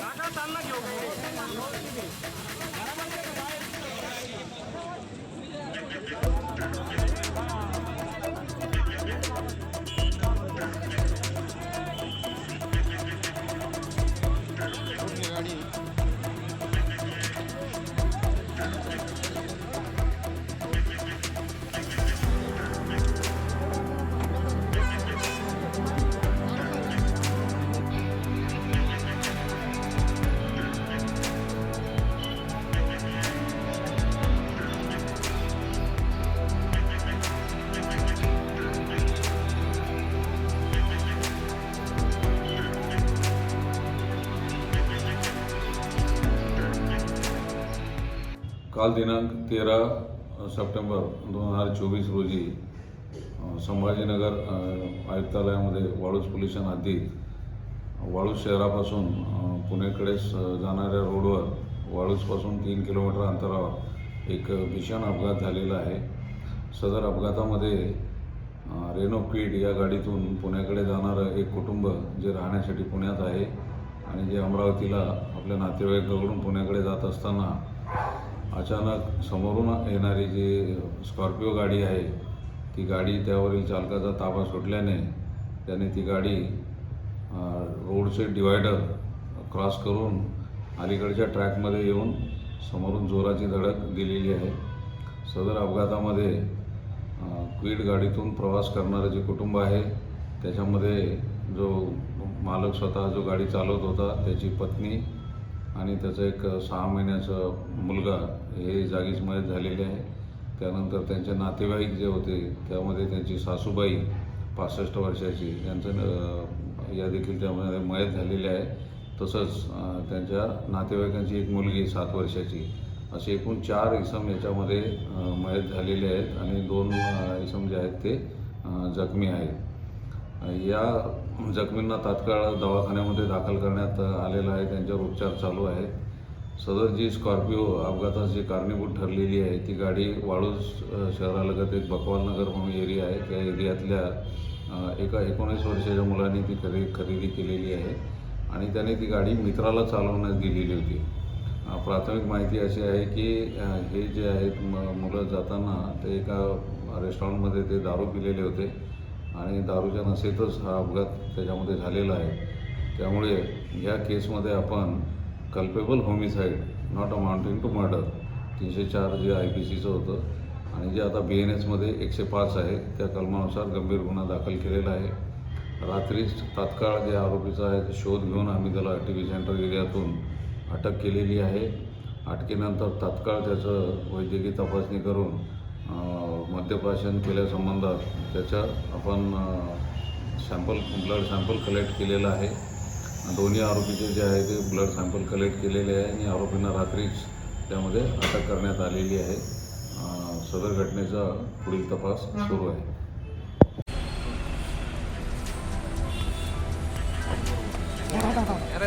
টাকা তার না কেউ काल दिनांक तेरा सप्टेंबर दोन हजार चोवीस रोजी संभाजीनगर आयुक्तालयामध्ये वाळूज पोलीस हद्दीत वाळूज शहरापासून अ, पुणेकडे स- जाणाऱ्या रोडवर वाळूजपासून तीन किलोमीटर अंतरावर एक भीषण अपघात झालेला आहे. सदर अपघातामध्ये रेनो क्विड या गाडीतून पुण्याकडे जाणारं एक कुटुंब जे राहण्यासाठी पुण्यात आहे आणि जे अमरावतीला आपल्या नातेवाईकाकडून पुण्याकडे जात असताना अचानक समोरून येणारी जी स्कॉर्पिओ गाडी आहे ती गाडी त्यावरील चालकाचा ताबा सुटल्याने त्याने ती गाडी रोडचे डिवायडर क्रॉस करून अलीकडच्या ट्रॅकमध्ये येऊन समोरून जोराची धडक दिलेली आहे. सदर अपघातामध्ये क्वीड गाडीतून प्रवास करणारं जे कुटुंब आहे त्याच्यामध्ये जो मालक स्वतः जो गाडी चालवत होता त्याची पत्नी आणि त्याचा एक सहा महिन्याचा मुलगा हे जागीच मयत झालेले आहे. त्यानंतर त्यांचे नातेवाईक जे होते त्यामध्ये त्यांची सासूबाई पासष्ट वर्षाची यांचं या देखील त्यामध्ये मयत झालेले आहे. तसंच त्यांच्या नातेवाईकांची एक मुलगी सात वर्षाची. असे एकूण चार इसम याच्यामध्ये मयत झालेले आहेत आणि दोन इसम जे आहेत ते जखमी आहेत. या जखमींना तात्काळ दवाखान्यामध्ये दाखल करण्यात आलेलं आहे. त्यांच्यावर उपचार चालू आहे. सदर जी स्कॉर्पिओ अपघाताची जी कारणीभूत ठरलेली आहे ती गाडी वाळूज शहरालगत एक बकवालनगर म्हणून एरिया आहे. त्या एरियातल्या एका एकोणीस वर्षाच्या मुलाने ती खरे खरेदी केलेली आहे आणि त्याने ती गाडी मित्राला चालवण्यास दिलेली होती. प्राथमिक माहिती अशी आहे की हे जे आहेत मुलं जाताना ते एका रेस्टॉरंटमध्ये ते दारू पिलेले होते. आणि दारूच्या नशेतच हा अपघात त्याच्यामध्ये झालेला आहे. त्यामुळे या केसमध्ये आपण culpable homicide not amounting to murder तीनशे चार जे आय पी सीचं होतं आणि जे आता बी एन एसमध्ये एकशे पाच आहे त्या कलमानुसार गंभीर गुन्हा दाखल केलेला आहे. रात्रीच तात्काळ जे आरोपीचा आहे शोध घेऊन आम्ही त्याला टी व्ही सेंटर एरियातून अटक केलेली आहे. अटकेनंतर तात्काळ त्याचं वैद्यकीय तपासणी करून मद्यप्राशन केल्यासंबंधात त्याच्या आपण सॅम्पल ब्लड सॅम्पल कलेक्ट केलेलं आहे. दोन्ही आरोपीचे जे आहे ते ब्लड सॅम्पल कलेक्ट केलेले आहे आणि आरोपींना रात्रीच त्यामध्ये अटक करण्यात आलेली आहे. सदर घटनेचा पुढील तपास सुरू आहे. अरे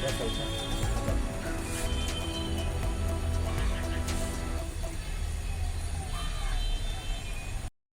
Gracias.